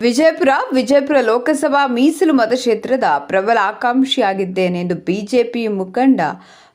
ವಿಜಯಪುರ ವಿಜಯಪುರ ಲೋಕಸಭಾ ಮೀಸಲು ಮತಕ್ಷೇತ್ರದ ಪ್ರಬಲ ಆಕಾಂಕ್ಷಿಯಾಗಿದ್ದೇನೆ ಎಂದು ಬಿಜೆಪಿ ಮುಖಂಡ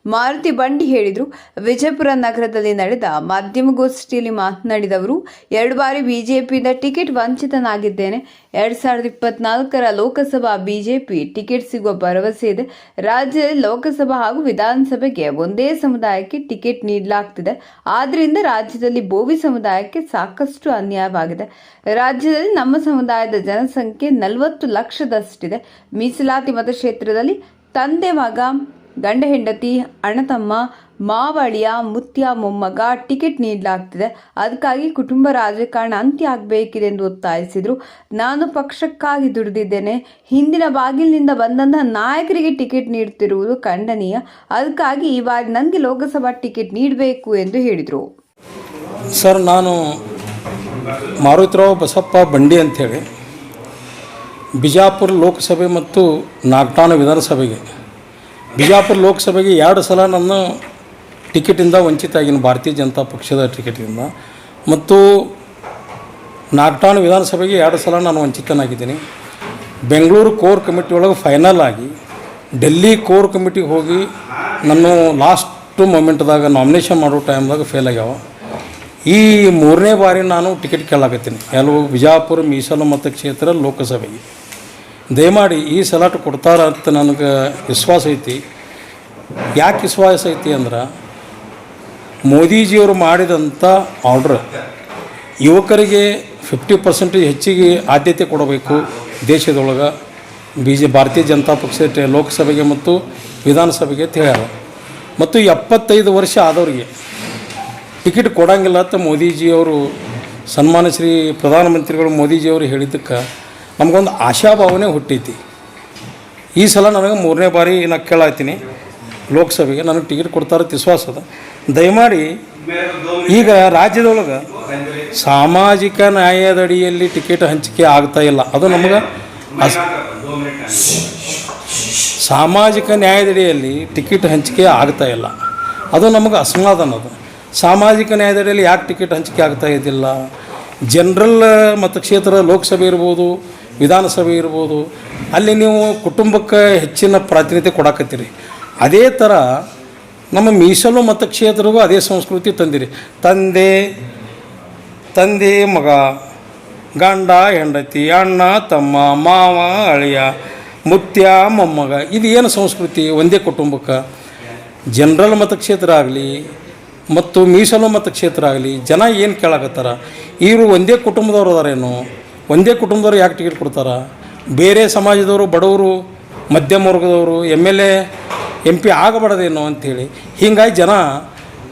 ಮಾರುತಿ ಬಂಡಿ ಹೇಳಿದರು. ವಿಜಯಪುರ ನಗರದಲ್ಲಿ ನಡೆದ ಮಾಧ್ಯಮಗೋಷ್ಠಿಯಲ್ಲಿ ಮಾತನಾಡಿದವರು ಎರಡು ಬಾರಿ ಬಿಜೆಪಿಯಿಂದ ಟಿಕೆಟ್ ವಂಚಿತನಾಗಿದ್ದೇನೆ. ಎರಡು ಸಾವಿರದ ಇಪ್ಪತ್ನಾಲ್ಕರ ಲೋಕಸಭಾ ಬಿಜೆಪಿ ಟಿಕೆಟ್ ಸಿಗುವ ಭರವಸೆ ಇದೆ. ರಾಜ್ಯದಲ್ಲಿ ಲೋಕಸಭಾ ಹಾಗೂ ವಿಧಾನಸಭೆಗೆ ಒಂದೇ ಸಮುದಾಯಕ್ಕೆ ಟಿಕೆಟ್ ನೀಡಲಾಗ್ತಿದೆ. ಆದ್ದರಿಂದ ರಾಜ್ಯದಲ್ಲಿ ಬೋವಿ ಸಮುದಾಯಕ್ಕೆ ಸಾಕಷ್ಟು ಅನ್ಯಾಯವಾಗಿದೆ. ರಾಜ್ಯದಲ್ಲಿ ನಮ್ಮ ಸಮುದಾಯದ ಜನಸಂಖ್ಯೆ ನಲವತ್ತು ಲಕ್ಷದಷ್ಟಿದೆ. ಮೀಸಲಾತಿ ಮತಕ್ಷೇತ್ರದಲ್ಲಿ ತಂದೆ ಮಗ ಗಂಡ ಹೆಂಡತಿ, ಅಣ್ಣತಮ್ಮ, ಮಾವಳಿಯ, ಮುತ್ಯ, ಮೊಮ್ಮಗ ಟಿಕೆಟ್ ನೀಡಲಾಗ್ತಿದೆ. ಅದಕ್ಕಾಗಿ ಕುಟುಂಬ ರಾಜಕಾರಣ ಅಂತ್ಯ ಆಗಬೇಕಿದೆ ಎಂದು ಒತ್ತಾಯಿಸಿದರು. ನಾನು ಪಕ್ಷಕ್ಕಾಗಿ ದುಡಿದಿದ್ದೇನೆ. ಹಿಂದಿನ ಬಾಗಿಲಿನಿಂದ ಬಂದಂತಹ ನಾಯಕರಿಗೆ ಟಿಕೆಟ್ ನೀಡುತ್ತಿರುವುದು ಖಂಡನೀಯ. ಅದಕ್ಕಾಗಿ ಈ ಬಾರಿ ನನಗೆ ಲೋಕಸಭಾ ಟಿಕೆಟ್ ನೀಡಬೇಕು ಎಂದು ಹೇಳಿದರು. ಸರ್, ನಾನು ಮಾರುತಿರಾವ್ ಬಸಪ್ಪ ಬಂಡಿ ಅಂಥೇಳಿ ಬಿಜಾಪುರ ಲೋಕಸಭೆ ಮತ್ತು ನಾಗ್ತಾನ ವಿಧಾನಸಭೆಗೆ ಬಿಜಾಪುರ ಲೋಕಸಭೆಗೆ ಎರಡು ಸಲ ನನ್ನ ಟಿಕೆಟಿಂದ ವಂಚಿತ ಆಗಿನ ಭಾರತೀಯ ಜನತಾ ಪಕ್ಷದ ಟಿಕೆಟಿಂದ. ಮತ್ತು ನಾಗಠಾಣ ವಿಧಾನಸಭೆಗೆ ಎರಡು ಸಲ ನಾನು ವಂಚಿತನಾಗಿದ್ದೀನಿ. ಬೆಂಗಳೂರು ಕೋರ್ ಕಮಿಟಿ ಒಳಗೆ ಫೈನಲ್ ಆಗಿ, ಡೆಲ್ಲಿ ಕೋರ್ ಕಮಿಟಿಗೆ ಹೋಗಿ ನಾನು ಲಾಸ್ಟು ಮೊಮೆಂಟ್ದಾಗ ನಾಮಿನೇಷನ್ ಮಾಡೋ ಟೈಮ್ದಾಗ ಫೇಲ್ ಆಗ್ಯಾವ. ಈ ಮೂರನೇ ಬಾರಿ ನಾನು ಟಿಕೆಟ್ ಕೇಳಾಕತ್ತೀನಿ. ಎಲ್ಲವೂ ಬಿಜಾಪುರ, ಮೀಸಲು ಮತಕ್ಷೇತ್ರ ಲೋಕಸಭೆಗೆ. ದಯಮಾಡಿ ಈ ಸಲಾಟ್ ಕೊಡ್ತಾರ ಅಂತ ನನಗೆ ವಿಶ್ವಾಸ ಐತಿ. ಯಾಕೆ ವಿಶ್ವಾಸ ಐತಿ ಅಂದ್ರೆ ಮೋದಿಜಿಯವರು ಮಾಡಿದಂಥ ಆರ್ಡ್ರ್ ಯುವಕರಿಗೆ ಫಿಫ್ಟಿ ಪರ್ಸೆಂಟೇಜ್ ಹೆಚ್ಚಿಗೆ ಆದ್ಯತೆ ಕೊಡಬೇಕು ದೇಶದೊಳಗೆ ಬಿ ಜೆ ಭಾರತೀಯ ಜನತಾ ಪಕ್ಷ ಲೋಕಸಭೆಗೆ ಮತ್ತು ವಿಧಾನಸಭೆಗೆ ಹೇಳ್ಯಾರ. ಮತ್ತು ಎಪ್ಪತ್ತೈದು ವರ್ಷ ಆದವರಿಗೆ ಟಿಕೆಟ್ ಕೊಡಂಗಿಲ್ಲ ಅಂತ ಮೋದಿಜಿಯವರು ಸನ್ಮಾನ ಶ್ರೀ ಪ್ರಧಾನಮಂತ್ರಿಗಳು ಮೋದಿಜಿಯವರು ಹೇಳಿದ್ದಕ್ಕೆ ನಮಗೊಂದು ಆಶಾಭಾವನೆ ಹುಟ್ಟೈತಿ. ಈ ಸಲ ನನಗೆ ಮೂರನೇ ಬಾರಿ ನಾ ಕೇಳಾತೀನಿ. ಲೋಕಸಭೆಗೆ ನನಗೆ ಟಿಕೆಟ್ ಕೊಡ್ತಾರಂತ ವಿಶ್ವಾಸ ಅದ. ದಯಮಾಡಿ ಈಗ ರಾಜ್ಯದೊಳಗೆ ಸಾಮಾಜಿಕ ನ್ಯಾಯದಡಿಯಲ್ಲಿ ಟಿಕೆಟ್ ಹಂಚಿಕೆ ಆಗ್ತಾ ಇಲ್ಲ. ಅದು ನಮಗೆ ಸಾಮಾಜಿಕ ನ್ಯಾಯದಡಿಯಲ್ಲಿ ಟಿಕೆಟ್ ಹಂಚಿಕೆ ಆಗ್ತಾ ಇಲ್ಲ. ಅದು ನಮಗೆ ಅಸಮಾಧಾನ ಅದು. ಸಾಮಾಜಿಕ ನ್ಯಾಯದಡಿಯಲ್ಲಿ ಯಾಕೆ ಟಿಕೆಟ್ ಹಂಚಿಕೆ ಆಗ್ತಾ ಇದ್ದಿಲ್ಲ? ಜನರಲ್ ಮತಕ್ಷೇತ್ರ ಲೋಕಸಭೆ ಇರ್ಬೋದು ವಿಧಾನಸಭೆ ಇರ್ಬೋದು, ಅಲ್ಲಿ ನೀವು ಕುಟುಂಬಕ್ಕೆ ಹೆಚ್ಚಿನ ಪ್ರಾತಿನಿಧ್ಯ ಕೊಡಾಕತ್ತೀರಿ. ಅದೇ ಥರ ನಮ್ಮ ಮೀಸಲು ಮತಕ್ಷೇತ್ರಗೂ ಅದೇ ಸಂಸ್ಕೃತಿ ತಂದಿರಿ. ತಂದೆ ತಂದೆ ಮಗ, ಗಂಡ, ಹೆಂಡತಿ, ಅಣ್ಣ, ತಮ್ಮ, ಮಾವ, ಅಳಿಯ, ಮುತ್ಯ, ಮೊಮ್ಮಗ, ಇದು ಏನು ಸಂಸ್ಕೃತಿ? ಒಂದೇ ಕುಟುಂಬಕ್ಕೆ. ಜನರಲ್ ಮತಕ್ಷೇತ್ರ ಆಗಲಿ ಮತ್ತು ಮೀಸಲು ಮತಕ್ಷೇತ್ರ ಆಗಲಿ ಜನ ಏನು ಕೇಳಾಕತ್ತಾರ? ಇವರು ಒಂದೇ ಕುಟುಂಬದವ್ರು ಅದಾರೇನು ಒಂದೇ ಕುಟುಂಬದವ್ರು ಯಾಕೆ ಟಿಕೆಟ್ ಕೊಡ್ತಾರೆ? ಬೇರೆ ಸಮಾಜದವರು, ಬಡವರು, ಮಧ್ಯಮ ವರ್ಗದವರು M L A M P ಆಗಬಾರ್ದೇನೋ ಅಂಥೇಳಿ ಹೀಗಾಗಿ ಜನ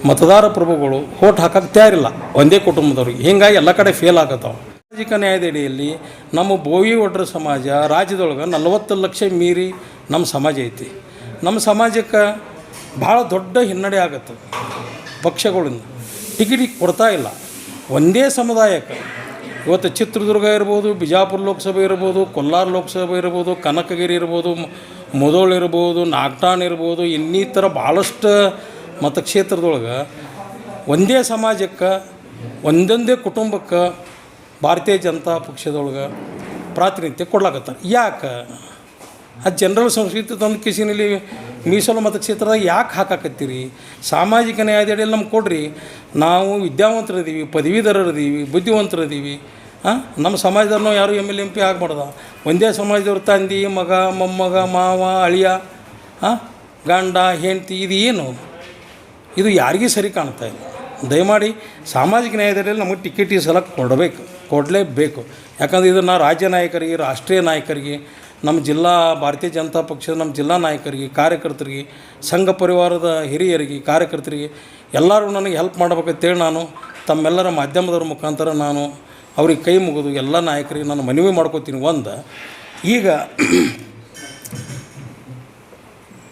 ಮತದಾರ ಪ್ರಭುಗಳು ಓಟ್ ಹಾಕಕ್ಕೆ ತಯಾರಿಲ್ಲ. ಒಂದೇ ಕುಟುಂಬದವ್ರಿಗೆ. ಹೀಗಾಗಿ ಎಲ್ಲ ಕಡೆ ಫೇಲ್ ಆಗತ್ತಾವ. ಸಾಮಾಜಿಕ ನ್ಯಾಯದ ಅಡಿಯಲ್ಲಿ ನಮ್ಮ ಬೋವಿ ಒಡ್ರ ಸಮಾಜ ರಾಜ್ಯದೊಳಗೆ ನಲವತ್ತು ಲಕ್ಷ ಮೀರಿ ನಮ್ಮ ಸಮಾಜ ಐತಿ. ನಮ್ಮ ಸಮಾಜಕ್ಕೆ ಭಾಳ ದೊಡ್ಡ ಹಿನ್ನಡೆ ಆಗತ್ತೆ ಪಕ್ಷಗಳಿಂದ. ಟಿಕೆಟ್ ಕೊಡ್ತಾ ಇಲ್ಲ. ಒಂದೇ ಸಮುದಾಯಕ್ಕೆ ಇವತ್ತು ಚಿತ್ರದುರ್ಗ ಇರ್ಬೋದು, ಬಿಜಾಪುರ ಲೋಕಸಭೆ ಇರ್ಬೋದು, ಕೊಲ್ಲಾರ ಲೋಕಸಭೆ ಇರ್ಬೋದು, ಕನಕಗಿರಿ ಇರ್ಬೋದು ಮುದೋಳ್ ಇರ್ಬೋದು ನಾಗ್ಟಾನ್ ಇರ್ಬೋದು, ಇನ್ನಿತರ ಭಾಳಷ್ಟು ಮತಕ್ಷೇತ್ರದೊಳಗೆ ಒಂದೇ ಸಮಾಜಕ್ಕೆ, ಒಂದೊಂದೇ ಕುಟುಂಬಕ್ಕೆ ಭಾರತೀಯ ಜನತಾ ಪಕ್ಷದೊಳಗೆ ಪ್ರಾತಿನಿಧ್ಯ ಕೊಡ್ಲಾಕತ್ತಾರೆ. ಯಾಕೆ? ಆ ಜನರಲ್ ಸಂಸ್ಕೃತಿ ತಂದು ಕಿಸಿನಲ್ಲಿ ಮೀಸಲು ಮತಕ್ಷೇತ್ರದಾಗ ಯಾಕೆ ಹಾಕಾಕತ್ತೀರಿ? ಸಾಮಾಜಿಕ ನ್ಯಾಯದಡಿಯಲ್ಲಿ ನಮ್ಗೆ ಕೊಡ್ರಿ. ನಾವು ವಿದ್ಯಾವಂತರಿದ್ದೀವಿ, ಪದವೀಧರರಿದ್ದೀವಿ, ಬುದ್ಧಿವಂತರಿದ್ದೀವಿ. ಹಾಂ ನಮ್ಮ ಸಮಾಜದವ್ರು ನಾವು ಯಾರು ಎಂ ಎಲ್ ಎಂ ಪಿ ಆಗ್ಬಾರ್ದ? ಒಂದೇ ಸಮಾಜದವ್ರ ತಂದೆ, ಮಗ, ಮೊಮ್ಮಗ, ಮಾವ, ಅಳಿಯ ಹಾಂ ಗಂಡ, ಹೆಂಡತಿ, ಇದು ಏನು? ಇದು ಯಾರಿಗೂ ಸರಿ ಕಾಣ್ತಾ ಇಲ್ಲ. ದಯಮಾಡಿ ಸಾಮಾಜಿಕ ನ್ಯಾಯದಲ್ಲಿ ನಮಗೆ ಟಿಕೆಟ್ ಈ ಸಲ ಕೊಡಬೇಕು, ಕೊಡಲೇಬೇಕು. ಯಾಕಂದ್ರೆ ಇದನ್ನು ರಾಜ್ಯ ನಾಯಕರಿಗೆ, ರಾಷ್ಟ್ರೀಯ ನಾಯಕರಿಗೆ ನಮ್ಮ ಜಿಲ್ಲಾ ಭಾರತೀಯ ಜನತಾ ಪಕ್ಷದ ನಮ್ಮ ಜಿಲ್ಲಾ ನಾಯಕರಿಗೆ ಕಾರ್ಯಕರ್ತರಿಗೆ ಸಂಘ ಪರಿವಾರದ ಹಿರಿಯರಿಗೆ ಕಾರ್ಯಕರ್ತರಿಗೆ ಎಲ್ಲರೂ ನನಗೆ ಹೆಲ್ಪ್ ಮಾಡ್ಬೇಕಂತೇಳಿ ನಾನು ತಮ್ಮೆಲ್ಲರ ಮಾಧ್ಯಮದವ್ರ ಮುಖಾಂತರ ನಾನು ಅವ್ರಿಗೆ ಕೈ ಮುಗಿದು ಎಲ್ಲ ನಾಯಕರಿಗೆ ನಾನು ಮನವಿ ಮಾಡ್ಕೋತೀನಿ. ಒಂದು ಈಗ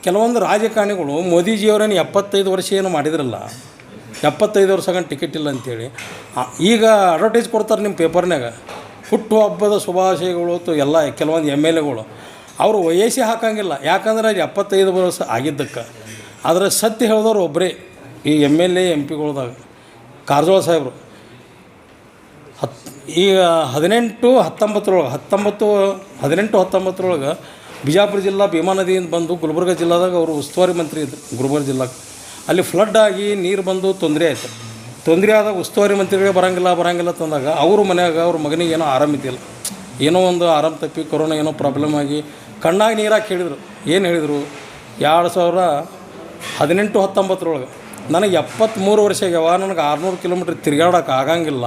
ಕೆಲವೊಂದು ರಾಜಕಾರಣಿಗಳು ಮೋದಿಜಿಯವರೇನು ಎಪ್ಪತ್ತೈದು ವರ್ಷ ಏನು ಮಾಡಿದ್ರಲ್ಲ ಎಪ್ಪತ್ತೈದು ವರ್ಷ ಟಿಕೆಟ್ ಇಲ್ಲ ಅಂತೇಳಿ ಆ, ಈಗ ಅಡ್ವರ್ಟೈಸ್ ಕೊಡ್ತಾರೆ ನಿಮ್ಮ ಪೇಪರ್ನಾಗ ಹುಟ್ಟುಹಬ್ಬದ ಶುಭಾಶಯಗಳು ಅಥವಾ ಎಲ್ಲ ಕೆಲವೊಂದು ಎಂ ಎಲ್ ಎಗಳು. ಅವರು ವಯಸ್ಸಿ ಹಾಕಂಗಿಲ್ಲ. ಯಾಕಂದ್ರೆ ಅದು ಎಪ್ಪತ್ತೈದು ವರ್ಷ ಆಗಿದ್ದಕ್ಕೆ. ಆದರೆ ಸತ್ಯ ಹೇಳಿದವ್ರು ಒಬ್ಬರೇ ಈ ಎಂ ಎಲ್ ಎ ಎಂ ಪಿಗಳ್ದಾಗ. ಕಾರಜೋಳ ಸಾಹೇಬರು. ಹತ್, ಈಗ ಹದಿನೆಂಟು ಹತ್ತೊಂಬತ್ತರೊಳಗೆ, ಹತ್ತೊಂಬತ್ತು, ಹದಿನೆಂಟು ಹತ್ತೊಂಬತ್ತರೊಳಗೆ ಬಿಜಾಪುರ ಜಿಲ್ಲಾ ಭೀಮಾ ನದಿಯಿಂದ ಬಂದು ಗುಲ್ಬರ್ಗ ಜಿಲ್ಲಾದಾಗ ಅವರು ಉಸ್ತುವಾರಿ ಮಂತ್ರಿ ಇದ್ದರು ಗುಲ್ಬರ್ಗ ಜಿಲ್ಲಾಕ್ಕೆ ಅಲ್ಲಿ ಫ್ಲಡ್ ಆಗಿ ನೀರು ಬಂದು ತೊಂದರೆ ಆಯ್ತು. ತೊಂದರೆ ಆದಾಗ ಉಸ್ತುವಾರಿ ಮಂತ್ರಿಗಳೇ ಬರಂಗಿಲ್ಲ ಬರಂಗಿಲ್ಲ ತಂದಾಗ ಅವ್ರ ಮನ್ಯಾಗ ಅವ್ರ ಮಗನಿಗೆ ಏನೋ ಆರಾಮಿದ್ದಿಲ್ಲ ಏನೋ ಒಂದು ಆರಾಮ ತಪ್ಪಿ ಕೊರೋನಾ ಏನೋ ಪ್ರಾಬ್ಲಮ್ ಆಗಿ ಕಣ್ಣಾಗಿ ನೀರಾಗಿ ಹೇಳಿದರು. ಏನು ಹೇಳಿದರು? ಎರಡು ಸಾವಿರ ಹದಿನೆಂಟು, ಹತ್ತೊಂಬತ್ತರೊಳಗೆ ನನಗೆ ಎಪ್ಪತ್ತ್ಮೂರು ವರ್ಷ ಆಗ್ಯಾವ, ನನಗೆ ಆರುನೂರು ಕಿಲೋಮೀಟ್ರ್ ತಿರ್ಗಾಡೋಕೆ ಆಗಂಗಿಲ್ಲ.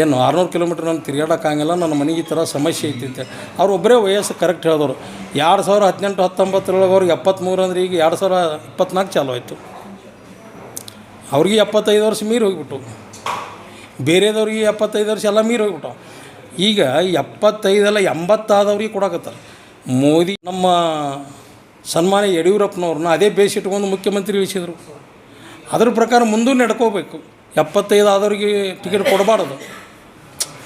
ಏನು, ಆರುನೂರು ಕಿಲೋಮೀಟ್ರ್ ನಾನು ಆಗಂಗಿಲ್ಲ, ನನ್ನ ಮನೆಗೆ ಈ ಥರ ಸಮಸ್ಯೆ ಐತಿತ್ತೆ ಅವ್ರು ಒಬ್ಬರೇ ವಯಸ್ಸು ಕರೆಕ್ಟ್ ಹೇಳಿದವರು. ಎರಡು ಸಾವಿರ ಹದಿನೆಂಟು, ಹತ್ತೊಂಬತ್ತರೊಳಗೆ ಅವ್ರಿಗೆ ಎಪ್ಪತ್ತ್ಮೂರು ಅಂದ್ರೆ ಈಗ ಎರಡು ಸಾವಿರ ಇಪ್ಪತ್ನಾಲ್ಕು ಚಾಲು ಆಯಿತು. ಅವ್ರಿಗೆ ಎಪ್ಪತ್ತೈದು ವರ್ಷ ಮೀರಿ ಹೋಗಿಬಿಟ್ಟು ಬೇರೆದವ್ರಿಗೆ ಎಪ್ಪತ್ತೈದು ವರ್ಷ ಎಲ್ಲ ಮೀರಿ ಹೋಗಿಬಿಟ್ಟು ಈಗ ಎಪ್ಪತ್ತೈದಲ್ಲ ಎಂಬತ್ತಾದವ್ರಿಗೆ ಕೊಡಕತ್ತಾರೆ. ಮೋದಿ ನಮ್ಮ ಸನ್ಮಾನ್ಯ ಯಡಿಯೂರಪ್ಪನವ್ರನ್ನ ಅದೇ ಬೇಸ್ ಇಟ್ಕೊಂಡು ಮುಖ್ಯಮಂತ್ರಿ ಇಳಿಸಿದರು. ಅದ್ರ ಪ್ರಕಾರ ಮುಂದೂ ನಡ್ಕೋಬೇಕು. ಎಪ್ಪತ್ತೈದು ಆದವ್ರಿಗೆ ಟಿಕೆಟ್ ಕೊಡಬಾರ್ದು.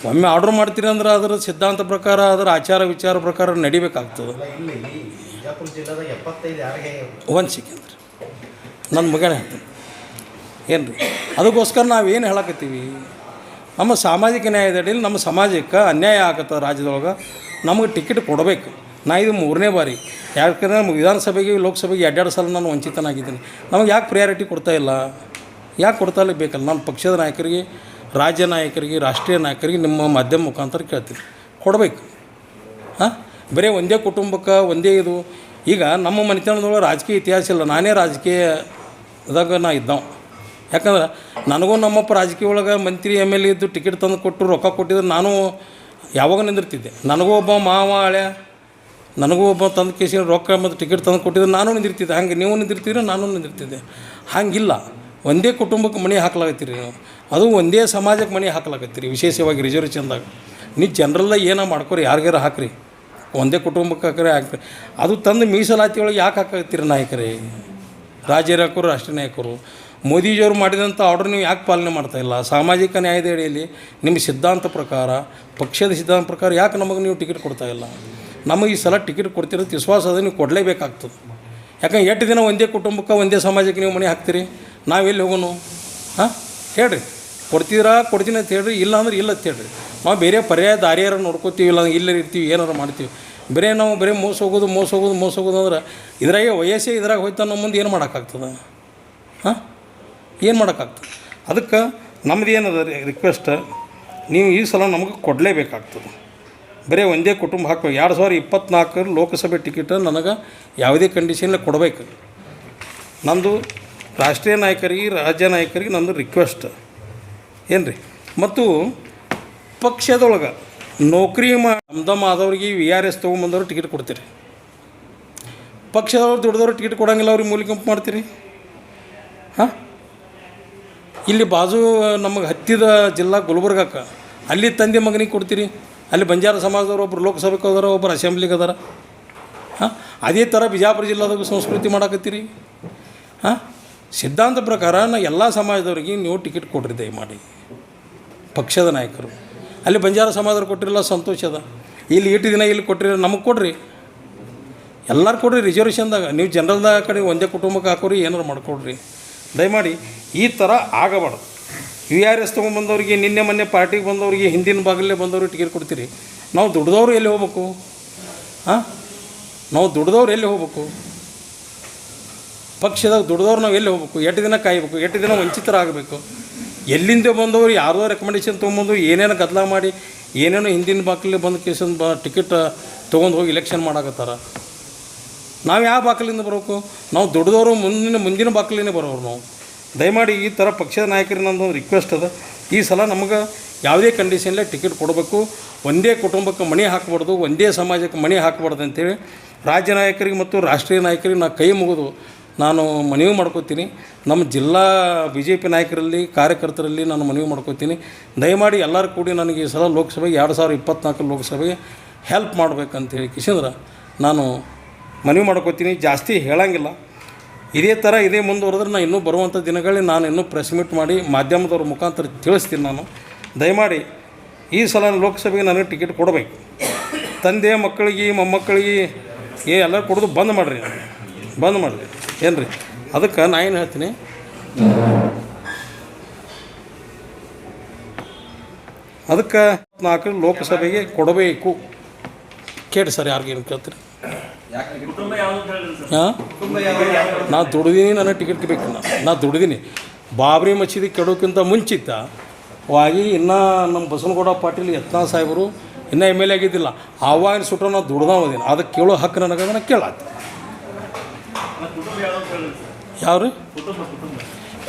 ಒಮ್ಮೆ ಆರ್ಡ್ರ್ ಮಾಡ್ತೀರಿ ಅಂದ್ರೆ ಅದರ ಸಿದ್ಧಾಂತ ಪ್ರಕಾರ ಅದರ ಆಚಾರ ವಿಚಾರ ಪ್ರಕಾರ ನಡಿಬೇಕಾಗ್ತದೆ. ಒಂದು ಸೆಕೆಂಡ್ ನನ್ನ ಮಗನೇ ಹೇಳ್ತೀನಿ. ಏನು ರೀ ಅದಕ್ಕೋಸ್ಕರ ಏನು ಹೇಳಕತ್ತೀವಿ? ನಮ್ಮ ಸಾಮಾಜಿಕ ನ್ಯಾಯದಡಿಯಲ್ಲಿ ನಮ್ಮ ಸಮಾಜಕ್ಕೆ ಅನ್ಯಾಯ ಆಗತ್ತೆ ರಾಜ್ಯದೊಳಗೆ, ನಮಗೆ ಟಿಕೆಟ್ ಕೊಡಬೇಕು. ನಾ ಇದು ಮೂರನೇ ಬಾರಿ. ಯಾಕಂದರೆ ನಮ್ಮ ವಿಧಾನಸಭೆಗೆ, ಲೋಕಸಭೆಗೆ ಎರಡೆರಡು ಸಲ ನಾನು ವಂಚಿತನಾಗಿದ್ದೀನಿ ನಮಗೆ ಯಾಕೆ ಪ್ರಿಯಾರಿಟಿ ಕೊಡ್ತಾ ಇಲ್ಲ? ಯಾಕೆ ಕೊಡ್ತಾ ಇಲ್ಲ ಬೇಕಲ್ಲ? ನಮ್ಮ ಪಕ್ಷದ ನಾಯಕರಿಗೆ, ರಾಜ್ಯ ನಾಯಕರಿಗೆ, ರಾಷ್ಟ್ರೀಯ ನಾಯಕರಿಗೆ ನಿಮ್ಮ ಮಾಧ್ಯಮ ಮುಖಾಂತರ ಕೇಳ್ತೀನಿ. ಕೊಡಬೇಕು. ಹಾಂ? ಬರೀ ಒಂದೇ ಕುಟುಂಬಕ್ಕೆ ಒಂದೇ ಇದು. ಈಗ ನಮ್ಮ ಮನೆತನದೊಳಗೆ ರಾಜಕೀಯ ಇತಿಹಾಸ ಇಲ್ಲ. ನಾನೇ ರಾಜಕೀಯದಾಗ ನಾ ಇದ್ದವ. ಯಾಕಂದ್ರೆ ನನಗೂ ನಮ್ಮಪ್ಪ ರಾಜಕೀಯ ಒಳಗೆ ಮಂತ್ರಿ ಎಂ ಎಲ್ ಎ ಇದ್ದು ಟಿಕೆಟ್ ತಂದು ಕೊಟ್ಟರು ರೊಕ್ಕ ಕೊಟ್ಟಿದ್ರೆ ನಾನು ಯಾವಾಗ ನಿಂದಿರ್ತಿದ್ದೆ. ನನಗೂ ಒಬ್ಬ ಮಾವ ಹಳೆ ನನಗೂ ಒಬ್ಬ ತಂದು ಕೇಸಿ ರೊಕ್ಕ ಮತ್ತು ಟಿಕೆಟ್ ತಂದು ಕೊಟ್ಟಿದ್ರೆ ನಾನು ನಿಂದಿರ್ತಿದ್ದೆ. ಹಂಗೆ ನೀವು ನಿಂದಿರ್ತೀರಿ, ನಾನು ನಿಂದಿರ್ತಿದ್ದೆ. ಹಂಗಿಲ್ಲ. ಒಂದೇ ಕುಟುಂಬಕ್ಕೆ ಮನೆ ಹಾಕ್ಲಾಗತ್ತೀರಿ ನೀವು ಅದು ಒಂದೇ ಸಮಾಜಕ್ಕೆ ಮನೆ ಹಾಕ್ಲಾಗತ್ತೀರಿ ವಿಶೇಷವಾಗಿ ರಿಸರ್ವೇಷನ್ದಾಗ. ನೀವು ಜನರಲ್ಲ ಏನೋ ಮಾಡ್ಕೊರಿ ಯಾರಿಗಾರ ಹಾಕ್ರಿ. ಒಂದೇ ಕುಟುಂಬಕ್ಕೆ ಹಾಕ್ರಿ ಹಾಕ್ರಿ ಅದು ತಂದು ಮೀಸಲಾತಿ ಒಳಗೆ ಯಾಕೆ ಹಾಕಾಗತ್ತೀರಿ ನಾಯಕರೇ? ರಾಜ್ಯ ನಾಯಕರು ರಾಷ್ಟ್ರೀಯ ನಾಯಕರು. ಮೋದಿಜಿಯವರು ಮಾಡಿದಂಥ ಆರ್ಡರ್ ನೀವು ಯಾಕೆ ಪಾಲನೆ ಮಾಡ್ತಾ ಇಲ್ಲ? ಸಾಮಾಜಿಕ ನ್ಯಾಯದ ಅಡಿಯಲ್ಲಿ ನಿಮ್ಮ ಸಿದ್ಧಾಂತ ಪ್ರಕಾರ, ಪಕ್ಷದ ಸಿದ್ಧಾಂತ ಪ್ರಕಾರ ಯಾಕೆ ನಮಗೆ ನೀವು ಟಿಕೆಟ್ ಕೊಡ್ತಾ ಇಲ್ಲ? ನಮಗೆ ಈ ಸಲ ಟಿಕೆಟ್ ಕೊಡ್ತಿರೋದು ವಿಶ್ವಾಸ ಅದ ನೀವು ಕೊಡಲೇಬೇಕಾಗ್ತದೆ. ಯಾಕಂದ್ರೆ ಎಷ್ಟು ದಿನ ಒಂದೇ ಕುಟುಂಬಕ್ಕೆ ಒಂದೇ ಸಮಾಜಕ್ಕೆ ನೀವು ಮನೆ ಹಾಕ್ತೀರಿ? ನಾವೆಲ್ಲಿ ಹೋಗೋನು? ಹಾಂ? ಹೇಳ್ರಿ. ಕೊಡ್ತೀರಾ, ಕೊಡ್ತೀನಿ ಅಂತ ಹೇಳ್ರಿ, ಇಲ್ಲ ಅಂದ್ರೆ ಇಲ್ಲ ಅಂತ ಹೇಳ್ರಿ. ನಾವು ಬೇರೆ ಪರ್ಯಾಯ ದಾರಿಯಾರ ನೋಡ್ಕೋತೀವಿ, ಇಲ್ಲ ಇಲ್ಲೇ ಇರ್ತೀವಿ, ಏನಾರು ಮಾಡ್ತೀವಿ. ಬರೀ ನಾವು ಬರೀ ಮೋಸ ಹೋಗೋದು ಮೋಸ ಹೋಗೋದು ಮೋಸ ಹೋಗೋದು ಅಂದ್ರೆ ಇದ್ರಾಗೆ ವಯಸ್ಸೇ ಇದ್ರಾಗ ಹೋಯ್ತಾ ನಮ್ಮ ಮುಂದೆ ಏನು ಮಾಡೋಕ್ಕಾಗ್ತದೆ? ಹಾಂ? ಏನು ಮಾಡೋಕ್ಕಾಗ್ತದೆ ಅದಕ್ಕೆ ನಮ್ದು ಏನದ ರಿಕ್ವೆಸ್ಟ್ ನೀವು ಈ ಸಲ ನಮಗೆ ಕೊಡಲೇಬೇಕಾಗ್ತದೆ. ಬರೀ ಒಂದೇ ಕುಟುಂಬ ಹಾಕಬೇಕು. ಎರಡು ಸಾವಿರ ಇಪ್ಪತ್ನಾಲ್ಕರ ಲೋಕಸಭೆ ಟಿಕೆಟ್ ನನಗೆ ಯಾವುದೇ ಕಂಡೀಷನ್ನ ಕೊಡಬೇಕು. ನಂದು ರಾಷ್ಟ್ರೀಯ ನಾಯಕರಿಗೆ, ರಾಜ್ಯ ನಾಯಕರಿಗೆ ನಂದು ರಿಕ್ವೆಸ್ಟ್ ಏನು ರೀ ಮತ್ತು ಪಕ್ಷದೊಳಗೆ ನೌಕರಿ ದಮ್ ಆದವ್ರಿಗೆ ವಿ ಆರ್ ಎಸ್ ತೊಗೊಂಬಂದವ್ರು ಟಿಕೆಟ್ ಕೊಡ್ತೀರಿ. ಪಕ್ಷದವ್ರು ದುಡ್ದವ್ರು ಟಿಕೆಟ್ ಕೊಡಂಗಿಲ್ಲ ಅವ್ರಿಗೆ ಮೂಲಿಕೆ ಮಾಡ್ತೀರಿ? ಹಾಂ? ಇಲ್ಲಿ ಬಾಜು ನಮಗೆ ಹತ್ತಿದ ಜಿಲ್ಲಾ ಗುಲ್ಬರ್ಗಕ್ಕೆ, ಅಲ್ಲಿ ತಂದೆ ಮಗನಿಗೆ ಕೊಡ್ತೀರಿ? ಅಲ್ಲಿ ಬಂಜಾರ ಸಮಾಜದವ್ರು ಒಬ್ಬರು ಲೋಕಸಭೆಗೆ ಹೋದಾರ ಒಬ್ಬರು ಅಸೆಂಬ್ಲಿಗೆ ಅದಾರ. ಹಾಂ? ಅದೇ ಥರ ಬಿಜಾಪುರ ಜಿಲ್ಲಾದಾಗ ಸಂಸ್ಕೃತಿ ಮಾಡಾಕತ್ತೀರಿ. ಹಾಂ? ಸಿದ್ಧಾಂತ ಪ್ರಕಾರ ನಾ ಎಲ್ಲ ಸಮಾಜದವ್ರಿಗೆ ನೀವು ಟಿಕೆಟ್ ಕೊಡ್ರಿ ದಯಮಾಡಿ. ಪಕ್ಷದ ನಾಯಕರು. ಅಲ್ಲಿ ಬಂಜಾರ ಸಮಾಜದವ್ರು ಕೊಟ್ಟಿರಲ್ಲ, ಸಂತೋಷ ಅದ. ಇಲ್ಲಿ ಇಟ್ಟು ದಿನ ಇಲ್ಲಿ ಕೊಟ್ಟಿರ ನಮಗೆ ಕೊಡ್ರಿ. ಎಲ್ಲರೂ ಕೊಡ್ರಿ ರಿಸರ್ವೇಷನ್ದಾಗ ನೀವು ಜನರಲ್ದಾಗ ಕಡೆ ಒಂದೇ ಕುಟುಂಬಕ್ಕೆ ಹಾಕೋರಿ, ಏನಾರು ಮಾಡ್ಕೊಡ್ರಿ. ದಯಮಾಡಿ ಈ ಥರ ಆಗಬಾರ್ದು. ಯು ಆರ್ ಎಸ್ ತೊಗೊಂಬಂದವ್ರಿಗೆ ನಿನ್ನೆ ಮೊನ್ನೆ ಪಾರ್ಟಿಗೆ ಬಂದವ್ರಿಗೆ, ಹಿಂದಿನ ಭಾಗಲ್ಲೇ ಬಂದವ್ರಿಗೆ ಟಿಕೆಟ್ ಕೊಡ್ತೀರಿ. ನಾವು ದುಡ್ದವ್ರು ಎಲ್ಲಿ ಹೋಗ್ಬೇಕು? ಹಾಂ ನಾವು ದುಡ್ದವ್ರು ಎಲ್ಲಿ ಹೋಗ್ಬೇಕು? ಪಕ್ಷದಾಗ ದುಡ್ದವ್ರು ನಾವು ಎಲ್ಲಿ ಹೋಗ್ಬೇಕು? ಎಷ್ಟು ದಿನ ಕಾಯಬೇಕು? ಎಷ್ಟು ದಿನ ವಂಚಿತರಾಗಬೇಕು? ಎಲ್ಲಿಂದ ಬಂದವರು? ಯಾರೋ ರೆಕಮೆಂಡೇಷನ್ ತೊಗೊಂಬಂದು ಏನೇನು ಗದ್ದಲ ಮಾಡಿ, ಏನೇನೋ ಹಿಂದಿನ ಬಾಗಿಲಲ್ಲಿ ಬಂದು ಕೇಸನ್ ಬ, ಟಿಕೆಟ್ ತೊಗೊಂಡು ಹೋಗಿ ಇಲೆಕ್ಷನ್ ಮಾಡಾಕತ್ತಾರ? ನಾವು ಯಾವ ಬಾಕಲಿಂದ ಬರಬೇಕು? ನಾವು ದುಡ್ದವರು ಮುಂದಿನ ಮುಂದಿನ ಬಾಕಲಿನೇ ಬರೋರು ನಾವು. ದಯಮಾಡಿ ಈ ಥರ ಪಕ್ಷದ ನಾಯಕರಿಗೆ ನಂದು ರಿಕ್ವೆಸ್ಟ್ ಅದ. ಈ ಸಲ ನಮಗೆ ಯಾವುದೇ ಕಂಡೀಷನ್ಲೇ ಟಿಕೆಟ್ ಕೊಡಬೇಕು. ಒಂದೇ ಕುಟುಂಬಕ್ಕೆ ಮಣಿ ಹಾಕಬಾರ್ದು, ಒಂದೇ ಸಮಾಜಕ್ಕೆ ಮಣಿ ಹಾಕಬಾರ್ದು ಅಂತೇಳಿ ರಾಜ್ಯ ನಾಯಕರಿಗೆ ಮತ್ತು ರಾಷ್ಟ್ರೀಯ ನಾಯಕರಿಗೆ ನಾನು ಕೈ ಮುಗಿದು ನಾನು ಮನವಿ ಮಾಡ್ಕೋತೀನಿ. ನಮ್ಮ ಜಿಲ್ಲಾ ಬಿ ಜೆ ಪಿ ನಾಯಕರಲ್ಲಿ, ಕಾರ್ಯಕರ್ತರಲ್ಲಿ ನಾನು ಮನವಿ ಮಾಡ್ಕೋತೀನಿ. ದಯಮಾಡಿ ಎಲ್ಲರೂ ಕೂಡಿ ನನಗೆ ಈ ಸಲ ಲೋಕಸಭೆಗೆ ಎರಡು ಸಾವಿರ ಇಪ್ಪತ್ತ್ನಾಲ್ಕು ಲೋಕಸಭೆಗೆ ಹೆಲ್ಪ್ ಮಾಡ್ಬೇಕಂತೇಳಿ ಕಿಶಂದ್ರ, ನಾನು ಮನವಿ ಮಾಡ್ಕೋತೀನಿ, ಜಾಸ್ತಿ ಹೇಳಂಗಿಲ್ಲ. ಇದೇ ಥರ ಇದೇ ಮುಂದುವರೆದ್ರೆ ನಾನು ಇನ್ನೂ ಬರುವಂಥ ದಿನಗಳಲ್ಲಿ ನಾನು ಇನ್ನೂ ಪ್ರೆಸ್ ಮೀಟ್ ಮಾಡಿ ಮಾಧ್ಯಮದವ್ರ ಮುಖಾಂತರ ತಿಳಿಸ್ತೀನಿ ನಾನು. ದಯಮಾಡಿ ಈ ಸಲ ಲೋಕಸಭೆಗೆ ನನಗೆ ಟಿಕೆಟ್ ಕೊಡಬೇಕು. ತಂದೆ ಮಕ್ಕಳಿಗೆ, ಮೊಮ್ಮಕ್ಕಳಿಗೆ ಏ ಎಲ್ಲ ಕೊಡೋದು ಬಂದ್ ಮಾಡಿರಿ. ಬಂದ್ ಮಾಡಿರಿ. ಏನು ರೀ ಅದಕ್ಕೆ ನಾ ಏನು ಹೇಳ್ತೀನಿ? ಅದಕ್ಕೆ ನಾಲ್ಕು ಲೋಕಸಭೆಗೆ ಕೊಡಬೇಕು. ಕೇಳಿ ಸರ್ ಯಾರಿಗೇನು ಕೇಳ್ತೀರಿ? ನಾ ದುಡ್ದೀನಿ, ನನಗೆ ಟಿಕೆಟ್ ಬೇಕು. ನಾ ನಾ ದುಡ್ದೀನಿ. ಬಾಬ್ರಿ ಮಸೀದಿ ಕೆಡೋಕ್ಕಿಂತ ಮುಂಚಿತ ವಾಗಿ ಇನ್ನೂ ನಮ್ಮ ಬಸವನಗೌಡ ಪಾಟೀಲ್ ಯತ್ನಾ ಸಾಹೇಬರು ಇನ್ನೂ ಎಂ ಎಲ್ ಎ ಆಗಿದ್ದಿಲ್ಲ. ಆವಾಗಿನ ಸುಟ್ಟ ನಾವು ದುಡ್ದಾವದೀನಿ ಅದಕ್ಕೆ ಕೇಳೋ ಹಕ್ಕು ನನಗೆ ಅದನ್ನು ಕೇಳಾತ. ಯಾರು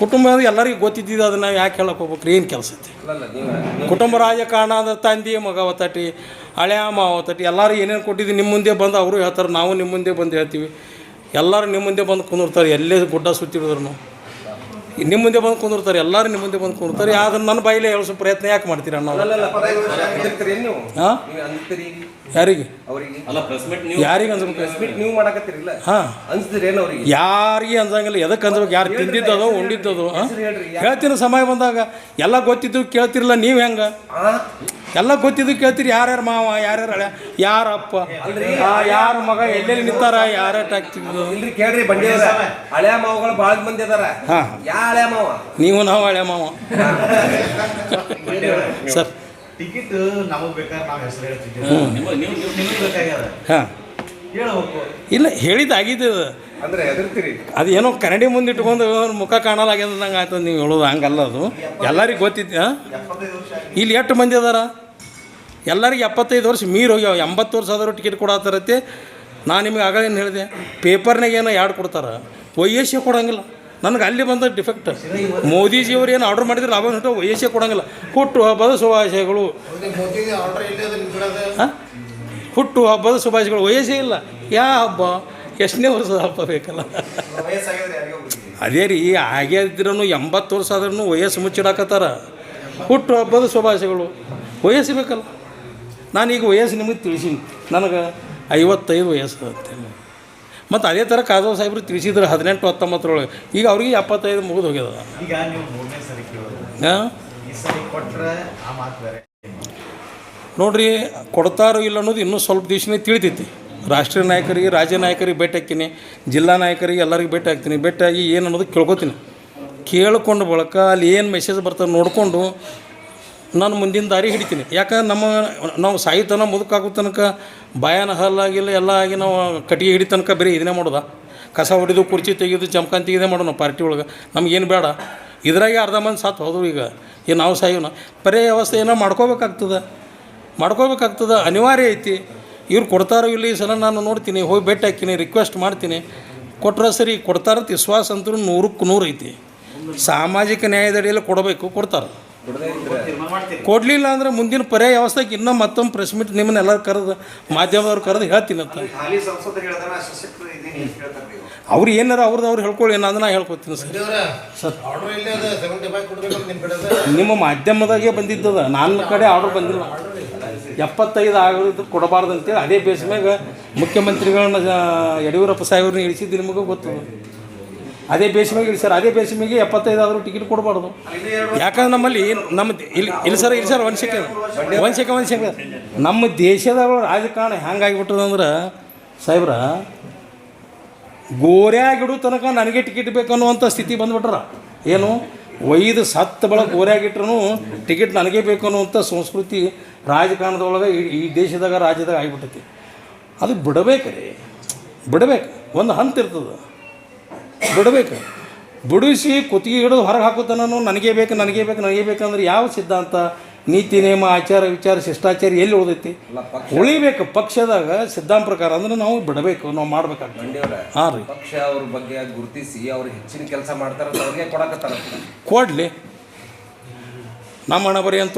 ಕುಟುಂಬ ಎಲ್ಲರಿಗೂ ಗೊತ್ತಿದ್ದಿದ್ದು ಅದನ್ನು ಯಾಕೆ ಹೇಳಕ್ಕೆ ಹೋಗ್ಬೇಕು ಏನು ಕೆಲಸ ಐತಿ? ಕುಟುಂಬ ರಾಜಕಾರಣ ಅಂದ್ರೆ ತಂದೆ, ಮಗ ಒತ್ತಟಿ ಹಳೆಯ ಮಾವ ತಟ್ಟಿ ಎಲ್ಲರೂ ಏನೇನು ಕೊಟ್ಟಿದ್ದೀವಿ ನಿಮ್ಮ ಮುಂದೆ ಬಂದು ಅವರು ಹೇಳ್ತಾರೆ ನಾವು ನಿಮ್ಮ ಮುಂದೆ ಬಂದು ಹೇಳ್ತೀವಿ. ಎಲ್ಲರೂ ನಿಮ್ಮ ಮುಂದೆ ಬಂದು ಕುಂದಿರ್ತಾರೆ ಎಲ್ಲೇ ಗುಡ್ಡ ಸುತ್ತಿಡಿದ್ರು ನಿಮ್ಮ ಮುಂದೆ ಬಂದು ಕುಂದಿರ್ತಾರೆ ಎಲ್ಲರೂ ನಿಮ್ಮ ಮುಂದೆ ಬಂದು ಕುಂದಿರ್ತಾರೆ. ಅದನ್ನು ನನ್ನ ಬಾಯಿಲೆ ಹೇಳಿಸೋ ಪ್ರಯತ್ನ ಯಾಕೆ ಮಾಡ್ತೀರ ನಾವು? ಹಾಂ ಯಾರಿಗೆ? ಅವರಿಗೆ? ಅಲ್ಲ ಪ್ರೆಸ್ ಮೀಟ್ ಯಾರಿಗೆ ಅನ್ಸ್ಬೇಕು ಬಿಟ್ಟು ನೀವು ಮಾಡಕತ್ತೀರಿಲ್ಲ. ಹಾಂ. ಅನ್ಸ್ತೀರೇನು ಅವ್ರಿಗೆ? ಯಾರಿಗೆ ಅನ್ಸಂಗಿಲ್ಲ ಎದಕ್ಕೆ ಅನ್ಸ್ಬೇಕು ಯಾರು ತಿಂದಿದ್ದದೋ ಉಂಡಿದ್ದದೋ ಹೇಳ್ತೀನಿ ಸಮಯ ಬಂದಾಗ? ಎಲ್ಲ ಗೊತ್ತಿದ್ದು ಕೇಳ್ತಿರಲ್ಲ ನೀವು ಹೆಂಗೆ? ಎಲ್ಲ ಗೊತ್ತಿದ್ದು ಕೇಳ್ತೀರಿ ಯಾರ್ಯಾರ ಮಾವ ಯಾರ್ಯಾರ ಹಳೆ ಯಾರಪ್ಪ ಆ, ಯಾರ ಮಗ ಎಲ್ಲೆಲ್ಲಿ ನಿಂತಾರ ಯಾರ ಆಗ್ತಿದ್ದು ಇಲ್ರಿ ಕೇಳ್ರಿ ಬಂಡಿ ಹಳೆ ಮಾವಗಳು ಭಾಳ ಮಂದಿ ಅದಾರ. ಹಾ. ಯಾ ಹಳೆಯ ಮಾವ? ನೀವು ನಾವು ಹಳೆ ಮಾವ. ಸರ್ ಟಿಕೆಟ್ ನಮಗ್ ಬೇಕಾದ್ರೆ ನಾವು ಹೆಸರು ನೀವು ನಿಮಗೆ ಬೇಕಾಗ್ಯದ? ಹಾಂ. ಹೇಳ್ಬೇಕು. ಇಲ್ಲ ಹೇಳಿದ್ದಾಗಿದ್ದು ಅಂದ್ರೆ ಹೆದರ್ತೀರಿ? ಅದು ಏನೋ ಕನ್ನಡಿ ಮುಂದೆ ಇಟ್ಕೊಂಡು ಮುಖ ಕಾಣಲಾಗ್ಯದ ನಂಗೆ ಆಯ್ತದ ನೀವು ಹೇಳೋದು ಹಂಗಲ್ಲ ಅದು. ಎಲ್ಲರಿಗೆ ಗೊತ್ತಿತ್ತು ಇಲ್ಲಿ ಎಷ್ಟು ಮಂದಿ ಅದಾರ? ಎಲ್ಲರಿಗೆ ಎಪ್ಪತ್ತೈದು ವರ್ಷ ಮೀರು ಹೋಗ್ಯಾವ ಎಂಬತ್ತು ವರ್ಷ ಆದರೂ ಟಿಕೆಟ್ ಕೊಡತ್ತಾರತ್ತೆ ನಾನು ನಿಮಗೆ ಆಗಲೇನು ಹೇಳಿದೆ ಪೇಪರ್ನಾಗ ಏನೋ ಎರಡು ಕೊಡ್ತಾರೆ. ವಯಸ್ಸೇ ಕೊಡಂಗಿಲ್ಲ. ನನಗೆ ಅಲ್ಲಿ ಬಂದ ಡಿಫೆಕ್ಟ್ ಮೋದಿಜಿಯವ್ರು ಏನು ಆರ್ಡರ್ ಮಾಡಿದ್ರೆ ಲಾಭ ಹೊಂಟು ವಯಸ್ಸೇ ಕೊಡೋಂಗಿಲ್ಲ. ಹುಟ್ಟು ಹಬ್ಬದ ಶುಭಾಶಯಗಳು. ಹಾಂ? ಹುಟ್ಟು ಹಬ್ಬದ ಶುಭಾಶಯಗಳು ವಯಸ್ಸೇ ಇಲ್ಲ. ಯಾ ಹಬ್ಬ? ಎಷ್ಟನೇ ವರ್ಷದ ಹಬ್ಬ ಬೇಕಲ್ಲ. ಅದೇ ರೀ ಆಗ್ಯಾದ್ರೂ ಇದ್ರೂ ಎಂಬತ್ತು ವರ್ಷ ಆದ್ರೂ ವಯಸ್ಸು ಮುಚ್ಚಿಡಾಕತ್ತಾರ. ಹುಟ್ಟು ಹಬ್ಬದ ಶುಭಾಶಯಗಳು ವಯಸ್ಸು ಬೇಕಲ್ಲ. ನಾನೀಗ ವಯಸ್ಸು ನಿಮಗೆ ತಿಳಿಸೀನಿ. ನನಗೆ ಐವತ್ತೈದು ವಯಸ್ಸು ಅಂತೇಳಿ ಮತ್ತು ಅದೇ ಥರ ಕಾದವ್ ಸಾಹೇಬ್ರು ತಿಳಿಸಿದ್ರು ಹದಿನೆಂಟು ಹತ್ತೊಂಬತ್ತರೊಳಗೆ. ಈಗ ಅವ್ರಿಗೆ ಎಪ್ಪತ್ತೈದು ಮುಗಿದು ಹೋಗ್ಯದ. ನೋಡ್ರಿ ಕೊಡ್ತಾರೋ ಇಲ್ಲ ಅನ್ನೋದು ಇನ್ನೂ ಸ್ವಲ್ಪ ದಿವಸನೇ ತಿಳಿತೈತಿ. ರಾಷ್ಟ್ರೀಯ ನಾಯಕರಿಗೆ ರಾಜ್ಯ ನಾಯಕರಿಗೆ ಭೇಟಿ ಹಾಕ್ತೀನಿ. ಜಿಲ್ಲಾ ನಾಯಕರಿಗೆ ಎಲ್ಲರಿಗೂ ಭೇಟಿ ಹಾಕ್ತೀನಿ. ಭೇಟಿಯಾಗಿ ಏನು ಅನ್ನೋದು ಕೇಳ್ಕೊತೀನಿ. ಕೇಳ್ಕೊಂಡು ಬಳಕ ಅಲ್ಲಿ ಏನು ಮೆಸೇಜ್ ಬರ್ತದೆ ನೋಡಿಕೊಂಡು ನಾನು ಮುಂದಿನ ದಾರಿ ಹಿಡಿತೀನಿ. ಯಾಕಂದ್ರೆ ನಮ್ಮ, ನಾವು ಸಾಯಿತನ, ಮುದುಕಾಗೋ ತನಕ ಬಾಯನ ಹಲ್ಲಾಗಿಲ್ಲ, ಎಲ್ಲ ಆಗಿ ನಾವು ಕಟ್ಟಿಗೆ ಹಿಡಿ ತನಕ ಬರೀ ಇದನ್ನೇ ಮಾಡೋದ? ಕಸ ಹೊಡೆದು ಕುರ್ಚಿ ತೆಗೆದು ಚಮ್ಕನ್ ತೆಗೆದೇ ಮಾಡೋಣ ಪಾರ್ಟಿ ಒಳಗೆ. ನಮಗೇನು ಬೇಡ. ಇದ್ರಾಗೆ ಅರ್ಧ ಮಂದಿ ಸಾತ್ ಹೋದವು ಈಗ. ಏನು ನಾವು ಪರೇ ವ್ಯವಸ್ಥೆ ಏನೋ ಮಾಡ್ಕೋಬೇಕಾಗ್ತದೆ. ಮಾಡ್ಕೋಬೇಕಾಗ್ತದೆ. ಅನಿವಾರ್ಯ ಐತಿ. ಇವ್ರು ಕೊಡ್ತಾರೋ ಇಲ್ಲಿ ಸಲ ನಾನು ನೋಡ್ತೀನಿ. ಹೋಗಿ ಭೇಟಿ ಹಾಕ್ತೀನಿ ರಿಕ್ವೆಸ್ಟ್ ಮಾಡ್ತೀನಿ. ಕೊಟ್ಟರೆ ಸರಿ, ಕೊಡ್ತಾರಂತ ವಿಶ್ವಾಸ ಅಂತೂ ನೂರಕ್ಕೆ ನೂರು ಐತಿ. ಸಾಮಾಜಿಕ ನ್ಯಾಯದಡಿಯಲ್ಲಿ ಕೊಡಬೇಕು, ಕೊಡ್ತಾರೆ. ಕೊಡಲಿಲ್ಲ ಅಂದ್ರೆ ಮುಂದಿನ ಪರ್ಯಾಯ ವ್ಯವಸ್ಥೆಗೆ ಇನ್ನೂ ಮತ್ತೊಮ್ಮೆ ಪ್ರೆಸ್ ಮೀಟ್ ನಿಮ್ಮನ್ನೆಲ್ಲ ಕರೆದು ಮಾಧ್ಯಮದವ್ರು ಕರೆದು ಹೇಳ್ತೀನಿ ಅಂತ. ಅವ್ರು ಏನಾರ ಅವ್ರದ್ದು ಅವ್ರು ಹೇಳ್ಕೊಳ್ಳಿ ನಾನು ನಾ ಹೇಳ್ಕೊತೀನಿ ಸರ್. ಸರ್. ಆರ್ಡರ್ ಇಲ್ಲ ಅದ ಸೆವೆಂಟಿ ಫೈವ್ ನಿಮ್ಮ ಮಾಧ್ಯಮದಾಗೆ ಬಂದಿದ್ದದ. ನನ್ನ ಕಡೆ ಆರ್ಡರ್ ಬಂದಿಲ್ಲ. ಎಪ್ಪತ್ತೈದು ಆಗೋದು ಕೊಡಬಾರ್ದು ಅಂತೇಳಿ ಅದೇ ಬೇಸ್ ಮ್ಯಾಗ ಮುಖ್ಯಮಂತ್ರಿಗಳನ್ನ ಯಡಿಯೂರಪ್ಪ ಸಾಹೇಬ್ರನ್ನ ಇಳಿಸಿದ್ದು ನಿಮಗೂ ಗೊತ್ತು ಅದೇ ಬೇಸ್ ಇಲ್ಲಿ ಸರ್, ಅದೇ ಬೇಸ್ ಮೇಲೆ ಎಪ್ಪತ್ತೈದು ಆದರೂ ಟಿಕೆಟ್ ಕೊಡಬಾರ್ದು. ಯಾಕಂದ್ರೆ ನಮ್ಮಲ್ಲಿ ನಮ್ಮ ಇಲ್ಲಿ ಇಲ್ಲಿ ಸರ್ ಇಲ್ಲಿ ಸರ್, ಒಂದು ಸೆಕೆಂಡ್ ಒಂದು ಸೆಕೆಂಡ್ ಒಂದು ಸೆಕೆಂಡ್. ನಮ್ಮ ದೇಶದ ರಾಜಕಾರಣ ಹೆಂಗಾಗಿಬಿಟ್ಟದಂದ್ರೆ ಸಾಹೇಬ್ರ, ಗೋರ್ಯಾಗಿಡು ತನಕ ನನಗೆ ಟಿಕೆಟ್ ಬೇಕು ಅನ್ನುವಂಥ ಸ್ಥಿತಿ ಬಂದ್ಬಿಟ್ರ. ಏನು? ಒಯ್ದು ಸತ್ತ ಬಳಕ ಗೋರ್ಯಾಗಿಟ್ರೂ ಟಿಕೆಟ್ ನನಗೆ ಬೇಕು ಅನ್ನುವಂಥ ಸಂಸ್ಕೃತಿ ರಾಜಕಾರಣದೊಳಗೆ ಈ- ಈ ದೇಶದಾಗ, ರಾಜ್ಯದಾಗ ಆಗಿಬಿಟ್ಟೈತಿ. ಅದು ಬಿಡಬೇಕ್ರಿ. ಬಿಡಬೇಕು. ಒಂದು ಹಂತ ಇರ್ತದೆ. ಬಿಡಬೇಕು. ಬಿಡಿಸಿ ಕುತ್ತಿಗೆ ಹಿಡಿದು ಹೊರಗೆ ಹಾಕೋತನೂ ನನಗೆ ಬೇಕು ನನಗೆ ಬೇಕು ನನಗೆ ಬೇಕಂದ್ರೆ ಯಾವ ಸಿದ್ಧಾಂತ? ನೀತಿ ನಿಯಮ ಆಚಾರ ವಿಚಾರ ಶಿಷ್ಟಾಚಾರ ಎಲ್ಲಿ ಉಳಿದೈತಿ? ಉಳಿಬೇಕು. ಪಕ್ಷದಾಗ ಸಿದ್ಧಾಂತ ಪ್ರಕಾರ ಅಂದ್ರೆ ನಾವು ಬಿಡಬೇಕು ನಾವು ಮಾಡ್ಬೇಕಾಗ್ತದೆ. ಹಾಂ ರೀ. ಪಕ್ಷ ಅವ್ರ ಬಗ್ಗೆ ಗುರುತಿಸಿ ಅವ್ರು ಹೆಚ್ಚಿನ ಕೆಲಸ ಮಾಡ್ತಾರೆ ಅವ್ರಿಗೆ ಕೊಡಕತ್ತಾರ. ಕೊಡಲಿ. ನಮ್ಮ ಹಣೆ ಬರೀ ಅಂತ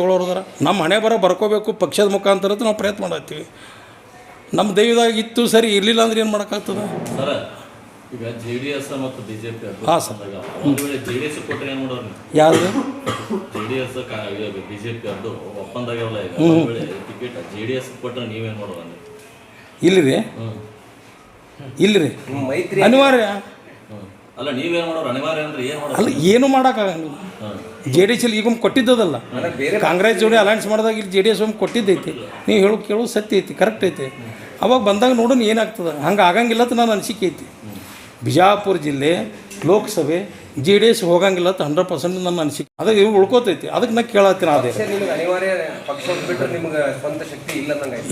ನಮ್ಮ ಹಣೆ ಬರ ಬರ್ಕೋಬೇಕು ಪಕ್ಷದ ಮುಖಾಂತರ ನಾವು ಪ್ರಯತ್ನ ಮಾಡತ್ತೀವಿ. ನಮ್ಮ ದೈವದಾಗ ಇತ್ತು ಸರಿ ಇರಲಿಲ್ಲ ಅಂದ್ರೆ ಏನು ಮಾಡೋಕ್ಕಾಗ್ತದೆ? ಸರ ಈಗ ಜೆ ಡಿ ಎಸ್ ಮತ್ತು ಬಿಜೆಪಿ ಹಾ, ಸರ್. ಒಂದು ವೇಳೆ ಜೆ ಡಿ ಎಸ್ ಕೊಟ್ಟರೆ ಏನು ಮಾಡೋರು ಯಾರು ಜೆ ಡಿ ಎಸ್ ಬಿಜೆಪಿ ಅದು ಒಪ್ಪಂದಾಗ್ಯಾವಲ್ಲ ಈಗ. ಒಂದ್ ವೇಳೆ ಟಿಕೆಟ್ ಜೆ ಡಿ ಎಸ್ ಕೊಟ್ಟರೆ ನೀವೇನು ಮಾಡೋರು ಇಲ್ಲಿ ರೀ ಇಲ್ಲಿ ರೀ ಮೈತ್ರಿ. ಅನಿವಾರ್ಯ. ಅಲ್ಲ ನೀವೇನು ಮಾಡೋರು? ಅನಿವಾರ್ಯ ಅಂದ್ರೆ ಏನು ಮಾಡೋರು ಅಲ್ಲ ಏನು ಮಾಡೋಕ್ಕಾಗಂಗಿಲ್ಲ. ಜೆ ಡಿ ಎಸ್ ಇಲ್ಲಿ ಈಗ ಕೊಟ್ಟಿದ್ದದಲ್ಲ. ಕಾಂಗ್ರೆಸ್ ಜೋಡಿ ಅಲಯನ್ಸ್ ಮಾಡಿದಾಗ ಇಲ್ಲಿ ಜೆ ಡಿ ಎಸ್ ಒಮ್ಮೆ ಕೊಟ್ಟಿದ್ದೈತಿ. ನೀವು ಹೇಳು ಕೇಳೋದು ಸತ್ಯ ಐತಿ ಕರೆಕ್ಟ್ ಐತಿ. ಅವಾಗ ಬಂದಾಗ ನೋಡೋಣ ಏನಾಗ್ತದೆ. ಹಂಗೆ ಆಗಂಗಿಲ್ಲ ಅಂತ ನಾನು ಅನಿಸಿಕೆ ಐತಿ. ಬಿಜಾಪುರ ಜಿಲ್ಲೆ ಲೋಕಸಭೆ ಜೆ ಡಿ ಎಸ್ ಹೋಗಂಗಿಲ್ಲ ಅಂತ ಹಂಡ್ರೆಡ್ ಪರ್ಸೆಂಟ್ ನನ್ನ ಅನಿಸಿಕೆ. ಅದಕ್ಕೆ ಇವು ಉಳ್ಕೋತೈತಿ. ಅದಕ್ಕೆ ನಾ ಕೇಳತ್ತೀನಿ ಅದೇ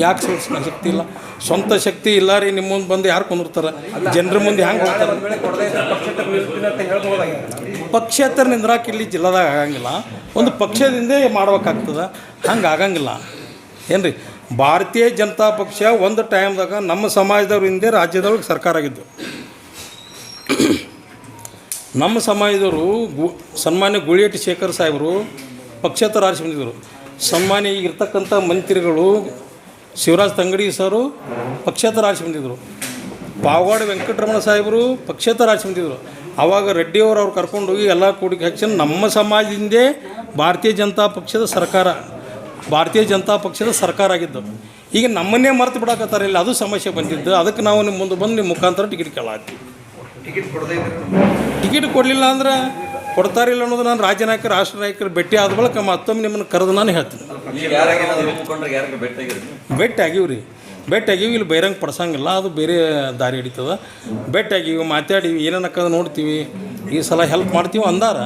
ಯಾಕೆ ಸ್ವಂತ ಶಕ್ತಿ ಇಲ್ಲ? ಸ್ವಂತ ಶಕ್ತಿ ಇಲ್ಲ ರೀ ನಿಮ್ಮ ಮುಂದೆ ಬಂದು ಯಾರು ಕುಂದಿರ್ತಾರೆ? ಜನರ ಮುಂದೆ ಹೆಂಗೆ ಹೋಗ್ತಾರೆ ಪಕ್ಷೇತರ ನಿಂದ್ರಾಕ ಇಲ್ಲಿ ಜಿಲ್ಲಾದಾಗ ಆಗಂಗಿಲ್ಲ. ಒಂದು ಪಕ್ಷದಿಂದ ಮಾಡ್ಬೇಕಾಗ್ತದೆ. ಹಂಗೆ ಆಗಂಗಿಲ್ಲ. ಏನು ರೀ ಭಾರತೀಯ ಜನತಾ ಪಕ್ಷ ಒಂದು ಟೈಮ್ದಾಗ ನಮ್ಮ ಸಮಾಜದವ್ರ ಹಿಂದೆ ರಾಜ್ಯದೊಳಗೆ ಸರ್ಕಾರ ಆಗಿದ್ದು. ನಮ್ಮ ಸಮಾಜದವರು ಗು, ಸನ್ಮಾನ್ಯ ಗುಳಿಯಟ್ಟಿ ಶೇಖರ್ ಸಾಹೇಬರು ಪಕ್ಷೇತರ ಆರಿಸಿ ಬಂದಿದ್ದರು. ಸನ್ಮಾನ್ಯ ಈಗಿರ್ತಕ್ಕಂಥ ಮಂತ್ರಿಗಳು ಶಿವರಾಜ್ ತಂಗಡಿ ಸರು ಪಕ್ಷೇತರ ಆರಿಸಿ ಬಂದಿದ್ದರು. ಪಾವಾಡ ವೆಂಕಟರಮಣ ಸಾಹೇಬರು ಪಕ್ಷೇತರ ಆರಿಸಿ ಬಂದಿದ್ದರು. ಆವಾಗ ರೆಡ್ಡಿಯವರು ಅವ್ರು ಕರ್ಕೊಂಡು ಹೋಗಿ ಎಲ್ಲ ಕೂಡಿಗೆ ಹಾಕಿ ನಮ್ಮ ಸಮಾಜದಿಂದೇ ಭಾರತೀಯ ಜನತಾ ಪಕ್ಷದ ಸರ್ಕಾರ, ಭಾರತೀಯ ಜನತಾ ಪಕ್ಷದ ಸರ್ಕಾರ ಆಗಿದ್ದು. ಈಗ ನಮ್ಮನ್ನೇ ಮರೆತು ಬಿಡಕತ್ತಾರೆ ಇಲ್ಲ. ಅದು ಸಮಸ್ಯೆ ಬಂದಿದ್ದು. ಅದಕ್ಕೆ ನಾವು ನಿಮ್ಮ ಮುಂದೆ ಬಂದು ನಿಮ್ಮ ಮುಖಾಂತರ ಟಿಕೆಟ್ ಕೇಳಾತ್ತೀವಿ ಟಿಕೆಟ್ ಕೊಡಲಿಲ್ಲ ಅಂದ್ರೆ ಕೊಡ್ತಾರಿಲ್ಲ ಅನ್ನೋದು ನಾನು ರಾಜ್ಯ ನಾಯಕರು ರಾಷ್ಟ್ರ ನಾಯಕರು ಭೇಟಿ ಆದ ಬಳಿಕ ಮತ್ತೊಮ್ಮೆ ನಿಮ್ಮನ್ನು ಕರೆದು ನಾನು ಹೇಳ್ತೀನಿ. ಭೇಟಿ ಆಗೀವಿ ರೀ ಭೇಟಿ ಆಗೀವಿ ಇಲ್ಲಿ ಬೈರಂಗ್ ಪಡ್ಸಂಗಿಲ್ಲ ಅದು ಬೇರೆ ದಾರಿ ಹಿಡಿತದ. ಭೇಟಿ ಆಗೀವಿ ಮಾತಾಡೀವಿ ಏನೇನಕ್ಕದ ನೋಡ್ತೀವಿ ಈ ಸಲ ಹೆಲ್ಪ್ ಮಾಡ್ತೀವಿ ಅಂದಾರ.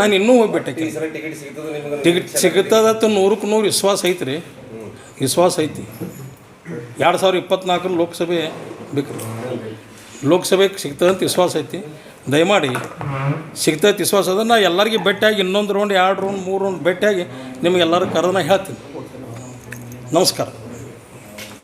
ನಾನು ಇನ್ನೂ ಹೋಗಿ ಭೇಟಿ ಟಿಕೆಟ್ ಸಿಗುತ್ತದತ್ತು ನೂರಕ್ಕೆ ನೂರು ವಿಶ್ವಾಸ ಐತ್ರಿ. ವಿಶ್ವಾಸ ಐತಿ. ಎರಡು ಸಾವಿರ ಇಪ್ಪತ್ನಾಲ್ಕರ ಲೋಕಸಭೆ ಬೇಕು ಲೋಕಸಭೆಗೆ ಸಿಗ್ತದೆ ಅಂತ ವಿಶ್ವಾಸ ಐತಿ. ದಯಮಾಡಿ ಸಿಗ್ತದೆ ವಿಶ್ವಾಸ ಅದ. ನಾ ಎಲ್ಲರಿಗೆ ಭೇಟಿಯಾಗಿ ಇನ್ನೊಂದು ರೌಂಡ್ ಎರಡು ರೌಂಡ್ ಮೂರು ರೌಂಡ್ ಭೇಟಿಯಾಗಿ ನಿಮ್ಗೆ ಎಲ್ಲರೂ ಹೇಳ್ತೀನಿ. ನಮಸ್ಕಾರ.